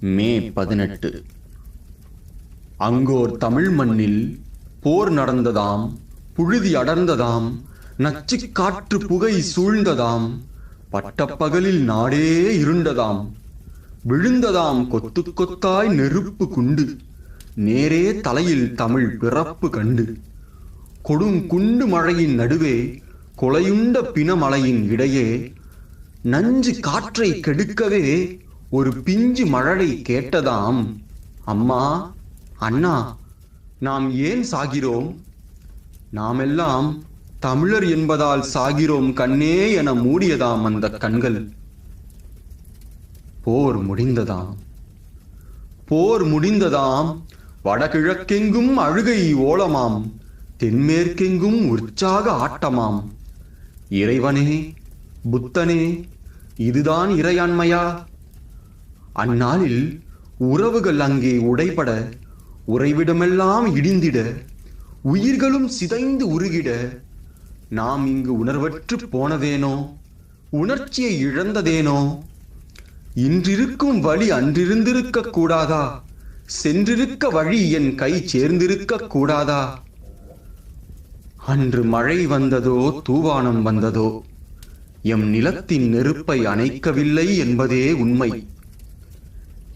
மே பதினெட்டு. அங்கோர் தமிழ் மண்ணில் போர் நடந்ததாம் புழுதி அடர்ந்ததாம் நச்சு காற்று புகை சூழ்ந்ததாம் பட்டப்பகலில் நாடே இருண்டதாம். விழுந்ததாம் கொத்து கொத்தாய் நெருப்பு குண்டு நேரே தலையில் தமிழ் பிறப்பு கண்டு. கொடுங்குண்டு மழையின் நடுவே கொலையுண்ட பிணமலையின் இடையே நஞ்சு காற்றை கெடுக்கவே ஒரு பிஞ்சு மழலை கேட்டதாம் அம்மா அண்ணா நாம் ஏன் சாகிறோம்? நாமெல்லாம் தமிழர் என்பதால் சாகிறோம் கண்ணே என மூடியதாம் அந்த கண்கள். போர் முடிந்ததாம். போர் முடிந்ததாம். வடகிழக்கெங்கும் அழுகை ஓலமாம். தென்மேற்கெங்கும் உற்சாக ஆட்டமாம். இறைவனே புத்தனே இதுதான் இறையாண்மையா? அந்நாளில் உறவுகள் அங்கே உடைபட உறைவிடமெல்லாம் இடிந்திட உயிர்களும் சிதைந்து உருகிட நாம் இங்கு உணர்வற்று போனதேனோ? உணர்ச்சியை இழந்ததேனோ? இன்றிருக்கும் வழி அன்றிருந்திருக்க கூடாதா? சென்றிருக்க வழி என் கை சேர்ந்திருக்க கூடாதா? அன்று மழை வந்ததோ தூவானம் வந்ததோ எம் நிலத்தின் நெருப்பை அணைக்கவில்லை என்பதே உண்மை.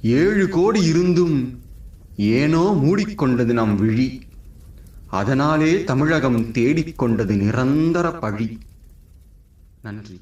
ஏழு கோடி இருந்தும் ஏனோ மூடிக்கொண்டது நம் விழி. அதனாலே தமிழகம் தேடிக்கொண்டது நிரந்தர பழி. நன்றி.